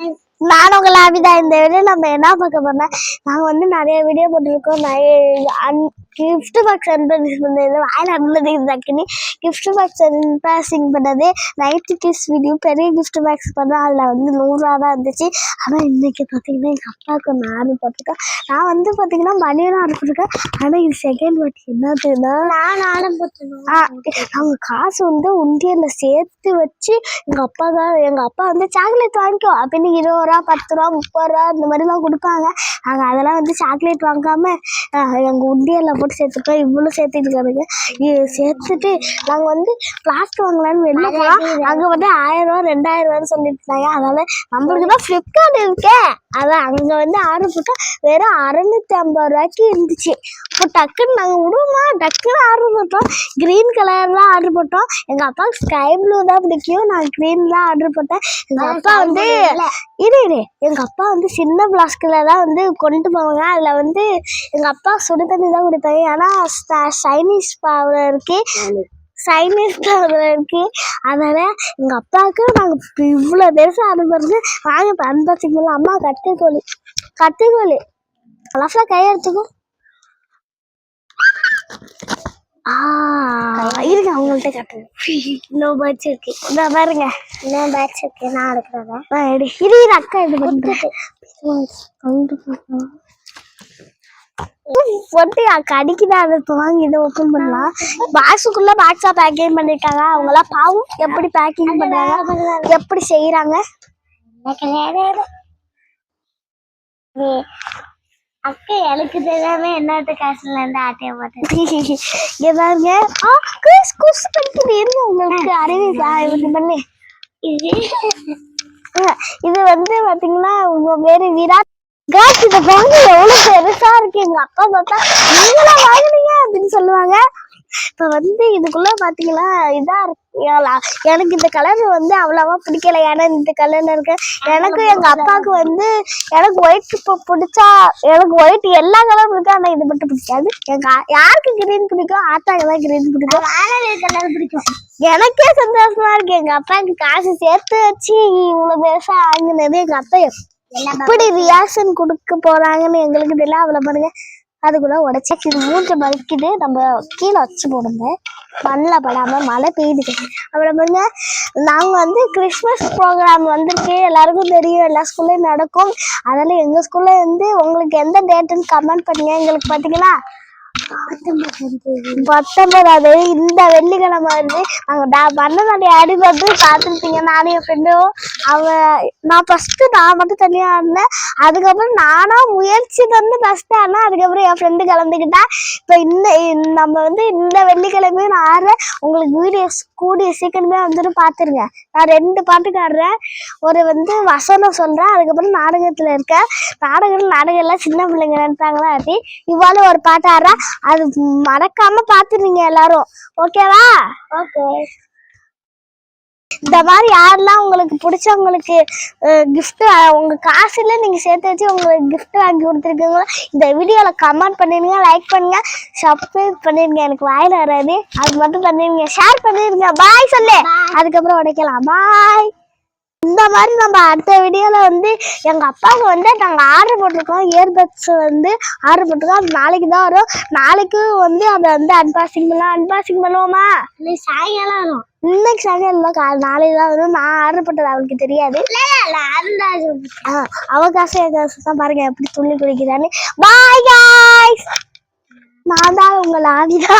guys. நான் உங்களை ஆபிதா இந்த வீடியோ நம்ம என்ன பார்க்க போறோம்னா நாங்கள் வந்து நிறைய வீடியோ போட்டிருக்கோம். நிறைய கிஃப்ட் பாக்ஸ் அன்பேசிங் பண்ணது வாயில் அன்பது தக்கினி. கிஃப்ட் பாக்ஸ் அன்பேசிங் பண்ணது நைட்டு கிஸ் வீடியோ பெரிய கிஃப்ட் பாக்ஸ் பண்ணோம் அதில் வந்து நூறுரூவா தான் இருந்துச்சு. ஆனால் இன்னைக்கு பார்த்தீங்கன்னா எங்கள் அப்பாவுக்கு ஒன்று ஆர்டர் போட்டிருக்கேன். நான் வந்து பார்த்தீங்கன்னா மணியெல்லாம் ஆர்டர் போட்டிருக்கேன். ஆனால் இது செகண்ட் வாட்டி என்னதுன்னா நான் ஆர்டர் போட்டிருக்கேன். அவங்க காசு வந்து உண்டியலில் சேர்த்து வச்சு எங்கள் அப்பா தான் எங்கள் அப்பா வந்து சாக்லேட் வாங்கிக்கோ அப்படின்னு இருபது ரூபா பத்து ரூபா முப்பது ரூபா இந்த மாதிரிலாம் கொடுப்பாங்க. நாங்கள் அதெல்லாம் வந்து சாக்லேட் வாங்காம எங்கள் உண்டியலில் போட்டு சேர்த்துட்டோம். இவ்வளோ சேர்த்துட்டு இருக்காங்க இது சேர்த்துட்டு நாங்கள் வந்து பிளாஸ்டிக் வாங்கலாம்னு வெளில போகலாம் அங்கே வந்து ஆயிரம் ரூபா ரெண்டாயிரம் ரூபான்னு சொல்லிட்டு இருந்தாங்க. அதனால நம்மளுக்கு தான் ஃப்ளிப்கார்ட் இருக்கே. அதான் அங்கே வந்து ஆர்டர் போட்டா வெறும் அறநூற்றி ஐம்பது ரூபாய்க்கு இருந்துச்சு. இப்போ டக்குன்னு நாங்கள் விடுவோமா? டக்குன்னு ஆர்டர் போட்டோம். க்ரீன் கலர் தான் ஆர்டர் போட்டோம். எங்கள் அப்பாவுக்கு ஸ்கை ப்ளூ தான் பிடிக்கும். நான் க்ரீன் தான் ஆர்டர் போட்டேன். எங்கள் அப்பா வந்து இரு இரு. எங்கள் அப்பா வந்து சின்ன பிளாஸ்கில் தான் வந்து கொண்டு போவாங்க. அதில் வந்து எங்கள் அப்பா சுடு தண்ணி தான் குடிப்பாங்க ஏன்னா சைனீஸ் பவர் இருக்கு. சைனீஸ் பவர் இருக்கு. அதனால எங்கள் அப்பாவுக்கு நாங்கள் இவ்வளோ பெருசாக அனுப்புறது வாங்க இப்போ அன்பசிக்கலாம் அம்மா கத்திக்கோழி கத்திக்கோழி அலஃபா கை இருங்க அவங்கள்ட்ட காட்டுங்க இன்னும் பேட்ச் இருக்கு. இந்த பாருங்க. இன்னும் பேட்ச் இருக்கு நான் எடுக்கிறத எடு. இரு இரு அக்கா இது பொட்டு கடிக்குதா அதை வாங்கி இதை ஓப்பன் பண்ணலாம். பாக்ஸுக்குள்ள பாக்ஸா பேக்கிங் பண்ணிருக்காங்க. அவங்க எல்லாம் பாவம். எப்படி பேக்கிங் பண்றாங்க? எப்படி செய்யறாங்க அக்கா எனக்கு தெரியாம என்னோட காசுல இருந்து ஆட்டைய மாட்டேன் ஏதாங்க குஸ் குஸ் பண்ணிட்டு இருங்க உங்களுக்கு அறிவிக்கா இது பண்ணி இது வந்து பாத்தீங்கன்னா உங்க பேரு விராட் காஸ் இந்த பாங்க எவ்வளவு பெருசா இருக்கு. எங்க அப்பா பார்த்தா நீங்களா வாங்கினீங்க அப்படின்னு சொல்லுவாங்க. இப்ப வந்து இதுக்குள்ள பாத்தீங்களா இதா இருக்கு. எனக்கு இந்த கலர் வந்து அவ்வளவா பிடிக்கல. ஏன்னா இந்த கலர்ல இருக்கு எனக்கு எங்க அப்பாவுக்கு வந்து எனக்கு ஒயிட் இப்போ பிடிச்சா எனக்கு ஒயிட் எல்லா கலரும் இருக்கு ஆனா இது மட்டும் பிடிக்காது. எங்கள் யாருக்கு கிரீன் பிடிக்கும்? ஆத்தாக்கு தான் கிரீன் பிடிக்கும். கலர் பிடிக்கும் எனக்கே சந்தோஷமா இருக்கு. எங்க அப்பாவுக்கு காசு சேர்த்து வச்சு இவ்வளவு பெருசா வாங்கினது. எங்க அப்பா எப்படி ரியாக்ஷன் கொடுக்க போறாங்கன்னு எங்களுக்கு தெரியல. அவ்வளவு பாருங்க. அதுக்குள்ள உடச்சி இது மூன்று மணிக்குது நம்ம கீழே வச்சு போடுங்க. மண்ணில் படாமல் மழை பெய்யுது. அப்புறம் பாருங்க நாங்கள் வந்து கிறிஸ்மஸ் ப்ரோக்ராம் வந்திருக்கு. எல்லாருக்கும் தெரியும் எல்லா ஸ்கூல்லையும் நடக்கும். அதனால எங்கள் ஸ்கூலில் வந்து உங்களுக்கு எந்த டேட்டுன்னு கமெண்ட் பண்ணுங்க. எங்களுக்கு பாத்தீங்களா? பத்தொன்பதாவது இந்த வெள்ளிக்கிழமை வந்து நாங்க டா- மன்னனாடி ஆடி வந்து பார்த்துருப்பீங்க. நானும் என் ஃப்ரெண்டும் அவ நான் ஃபர்ஸ்ட் நான் மட்டும் தனியா ஆடினேன் அதுக்கப்புறம் நானா முயற்சி வந்து ஃபர்ஸ்ட் ஆடினேன் அதுக்கப்புறம் என் ஃப்ரெண்டு கலந்துக்கிட்டா. இப்போ இந்த நம்ம வந்து இந்த வெள்ளிக்கிழமையும் நான் ஆடுறேன் உங்களுக்கு வீடியோஸ் கூடிய சீக்கிரமே வந்துட்டு பார்த்துருங்க. நான் ரெண்டு பாட்டுக்கு ஆடுறேன் ஒரு வந்து வசனம் சொல்றேன். அதுக்கப்புறம் நாடகத்துல இருக்கேன். நாடகம் நாடகம் எல்லாம் சின்ன பிள்ளைங்க நினைப்பாங்களா அப்படி இவ்வாறு ஒரு பாட்டு ஆடுறேன் அது மறக்காம பாத்துருங்க எல்லாரும். ஓகேவா ஓகே இந்த மாதிரி யாரெல்லாம் உங்களுக்கு பிடிச்சவங்களுக்கு gift உங்க காசுல நீங்க சேர்த்து வச்சு உங்களுக்கு gift வாங்கி கொடுத்துருக்கீங்களோ இந்த வீடியோல கமெண்ட் பண்ணிருங்க லைக் பண்ணுங்க சப்ஸ்கிரைப் பண்ணிருங்க எனக்கு வாயில வராது அது மட்டும் பண்ணிருங்க ஷேர் பண்ணிருங்க பாய் சொல்லு. அதுக்கப்புறம் உடைக்கலாம். பாய் இந்த மாதிரி நம்ம அடுத்த வீடியோல வந்து எங்க அப்பாவுக்கு வந்து நாங்க ஆர்டர் போட்டிருக்கோம். இயர்பட்ஸ் வந்து ஆர்டர் போட்டிருக்கோம். நாளைக்கு தான் வரும். நாளைக்கு வந்து அதை வந்து அன்பாக்சிங் பண்ணலாம். அன்பாக்சிங் பண்ணுவோமா? சாயங்காலம் வரும். இன்னைக்கு சாயங்காலம் இல்லை கா நாளைக்கு தான் வரும். நான் ஆர்டர் போட்டது அவளுக்கு தெரியாது. ஆ, அவ காசு என் காசு தான் பாருங்க. எப்படி துள்ளி குடிக்கிறான்னு பாய் காய்ஸ் நான் தான் உங்கள் ஆதிதா